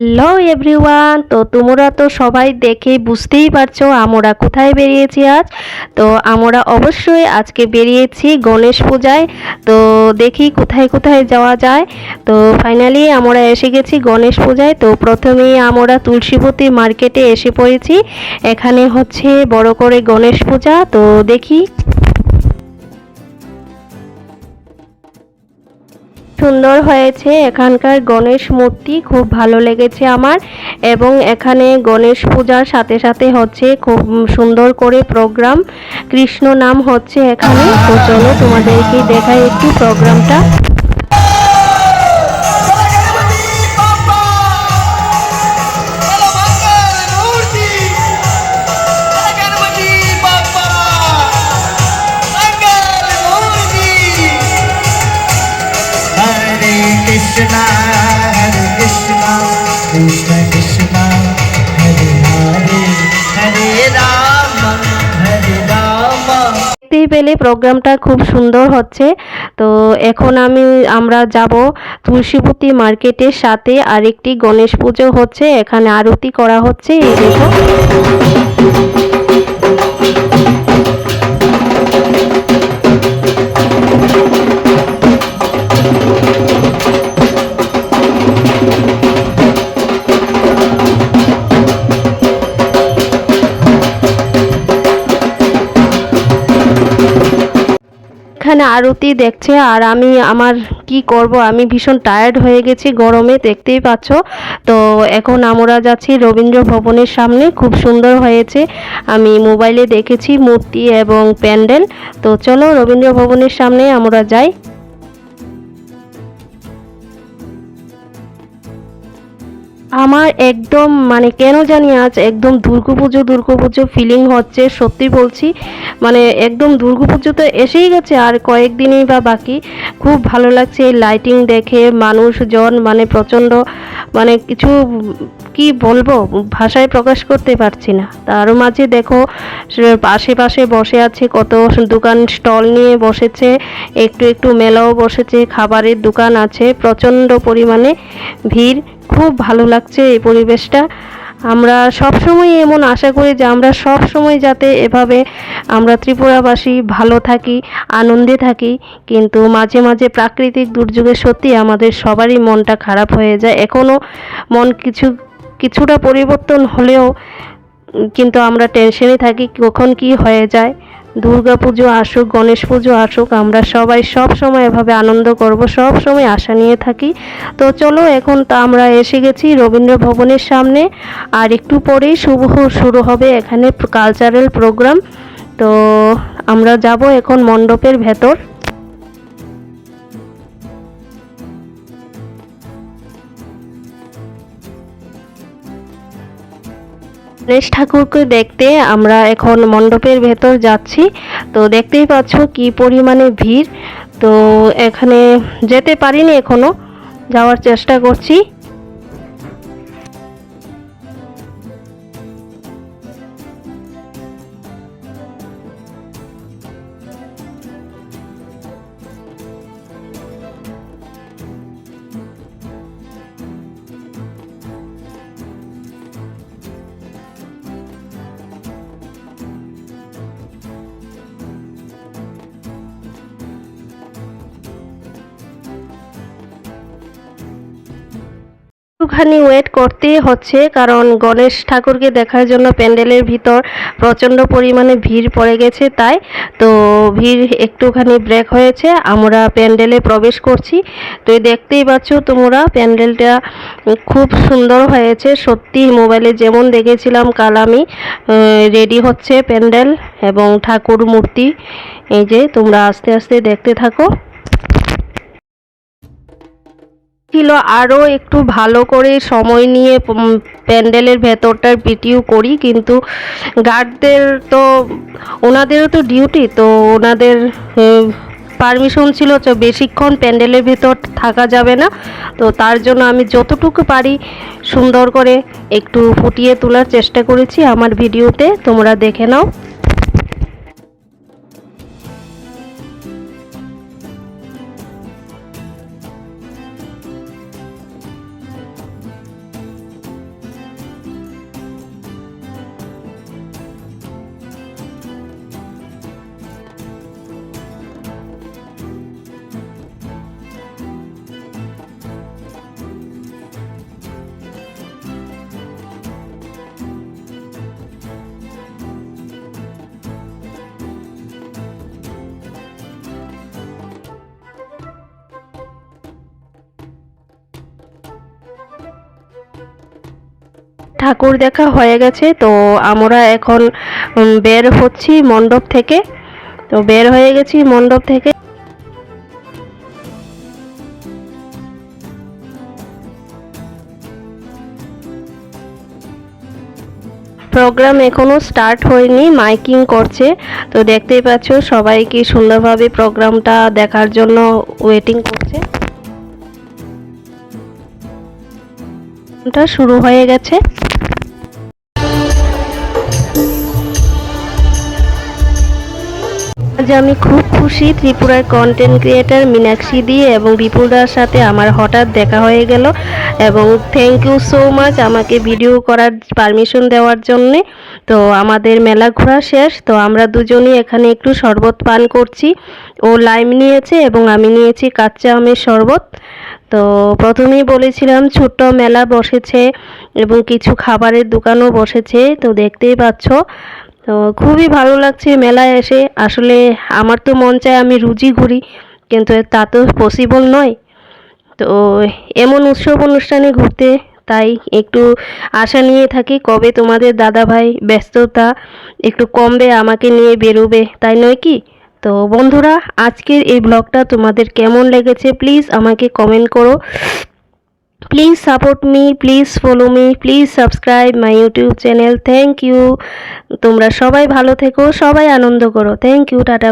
Hello everyone তো তোমরা তো সবাই দেখে বুঝতেই পারছ আমরা কোথায় বেরিয়েছি আজ। তো আমরা অবশ্যই আজকে বেরিয়েছি গণেশ পূজায়। তো দেখি কোথায় কোথায় যাওয়া যায়। তো ফাইনালি আমরা এসে গেছি গণেশ পূজায়। তো প্রথমেই আমরা তুলসীপতি মার্কেটে এসে পড়েছি। এখানে হচ্ছে বড় করে গণেশ পূজা। তো দেখি সুন্দর হয়েছে। এখানকার গণেশ মূর্তি খুব ভালো লেগেছে আমার এবং এখানে গণেশ পূজার সাথে সাথে হচ্ছে খুব সুন্দর করে প্রোগ্রাম। কৃষ্ণ নাম হচ্ছে এখানে। তো চলো তোমাদেরকে দেখাই একটু প্রোগ্রামটা। পেলে প্রোগ্রামটা খুব সুন্দর হচ্ছে। তো এখন আমি, আমরা যাব তুলসীপতি মার্কেটের সাথে আরেকটি গণেশ পুজো হচ্ছে। এখানে আরতি করা হচ্ছে, এই দেখো। আরতি দেখছে আর আমি আমার কি করব? আমি ভীষণ টায়ার্ড হয়ে গেছি গরমে, দেখতেই পাচ্ছ। তো এখন আমরা যাচ্ছি রবীন্দ্র ভবনের সামনে, খুব সুন্দর হয়েছে। আমি মোবাইলে দেখেছি মূর্তি এবং প্যান্ডেল। তো চলো রবীন্দ্র ভবনের সামনে আমরা যাই। আমার একদম মানে কেন জানি আজ একদম দুর্গাপুজো দুর্গাপুজো ফিলিং হচ্ছে, সত্যি বলছি মানে একদম দুর্গাপুজো তো এসেই গেছে, আর কয়েকদিনই বা বাকি। খুব ভালো লাগছে এই লাইটিং দেখে, মানুষজন মানে প্রচণ্ড মানে কিছু, কি বলব, ভাষায় প্রকাশ করতে পারছি না। তার মাঝে দেখো আশেপাশে বসে আছে, কত দোকান স্টল নিয়ে বসেছে, একটু একটু মেলাও বসেছে, খাবারের দোকান আছে, প্রচণ্ড পরিমাণে ভিড়। খুব ভালো লাগছে এই পরিবেশটা। আমরা সব সময় এমন আশা করি যে আমরা সব সময় যাতে এভাবে আমরা ত্রিপুরাবাসী ভালো থাকি, আনন্দে থাকি, কিন্তু মাঝে মাঝে প্রাকৃতিক দুর্যোগে সত্যি আমাদের সবারই মনটা খারাপ হয়ে যায়। এখনও মন কিছু, কিছুটা পরিবর্তন হলেও কিন্তু আমরা টেনশনে থাকি, কখন কি হয়ে যায়। দুর্গা পুজো আসুক, গণেশ পুজো আসুক, আমরা সবাই সব সময় এভাবে আনন্দ করব, সব সময় আশা নিয়ে থাকি। তো চলো, এখন তো আমরা এসে গেছি রবীন্দ্র ভবনের সামনে। আর একটু পরেই শুভ শুরু হবে এখানে কালচারাল প্রোগ্রাম তো আমরা যাব এখন মণ্ডপের ভেতর। গণেশ ঠাকুরকে দেখতে আমরা এখন মণ্ডপের ভেতর যাচ্ছি। তো দেখতেই পাচ্ছ কি পরিমাণে ভিড়। তো এখানে যেতে পারিনি এখনও, যাওয়ার চেষ্টা করছি। একটুখানি ওয়েট করতেই হচ্ছে, কারণ গণেশ ঠাকুরকে দেখার জন্য প্যান্ডেলের ভিতর প্রচণ্ড পরিমাণে ভিড় পড়ে গেছে তাই। তো ভিড় একটুখানি ব্রেক হয়েছে, আমরা প্যান্ডেলে প্রবেশ করছি। তো দেখতেই পাচ্ছ তোমরা, প্যান্ডেলটা খুব সুন্দর হয়েছে সত্যি মোবাইলে যেমন দেখেছিলাম কাল আমি রেডি হচ্ছে প্যান্ডেল এবং ঠাকুর মূর্তি। এই যে তোমরা আস্তে আস্তে দেখতে থাকো। ছিল। আরও একটু ভালো করে সময় নিয়ে প্যান্ডেলের ভেতরটার ভিডিও করি, কিন্তু গার্ডদের তো, ওনাদেরও তো ডিউটি, তো ওনাদের পারমিশন ছিল যে বেশিক্ষণ প্যান্ডেলের ভেতর থাকা যাবে না। তো তার জন্য আমি যতটুকু পারি সুন্দর করে একটু ফুটিয়ে তোলার চেষ্টা করেছি আমার ভিডিওতে, তোমরা দেখে নাও। ঠাকুর দেখা হয়ে গেছে। তো আমরা এখন বের হচ্ছি মণ্ডপ থেকে। তো বের হয়ে গেছি মণ্ডপ থেকে। প্রোগ্রাম এখনও স্টার্ট হয়নি, মাইকিং করছে। তো দেখতেই পাচ্ছ সবাই কি সুন্দরভাবে প্রোগ্রামটা দেখার জন্য ওয়েটিং করছে। শুরু হয়ে গেছে। আজ আমি খুব খুশি ত্রিপুরার কন্টেন্ট ক্রিয়েটার মীনাক্ষী দিয়ে এবং বিপুলদার সাথে আমার হঠাৎ দেখা হয়ে গেল এবং থ্যাংক ইউ সো মাচ আমাকে ভিডিও করার পারমিশন দেওয়ার জন্যে। তো আমাদের মেলা ঘোরা শেষ, তো আমরা দুজনই এখানে একটু শরবত পান করছি। ও লাইম নিয়েছে এবং আমি নিয়েছি কাঁচা আমের শরবত। তো প্রথমেই বলেছিলাম, ছোট্ট মেলা বসেছে এবং কিছু খাবারের দোকানও বসেছে, তো দেখতেই পাচ্ছ। তো খুবই ভালো লাগছে মেলায় এসে। আসলে আমার তো মন চায় আমি রুজি ঘুরি, কিন্তু তা তো পসিবল নয়। তো এমন উৎসব অনুষ্ঠানে ঘুরতে, তাই একটু আশা নিয়ে থাকি, কবে তোমাদের দাদাভাই ব্যস্ততা একটু কমবে, আমাকে নিয়ে বেরোবে, তাই নয় কি? তো বন্ধুরা, আজকের এই ব্লগটা তোমাদের কেমন লেগেছে প্লিজ আমাকে কমেন্ট করো। Please support me please follow me please subscribe my YouTube channel thank you তোমরা সবাই ভালো থেকো, সবাই আনন্দ করো। Thank you tata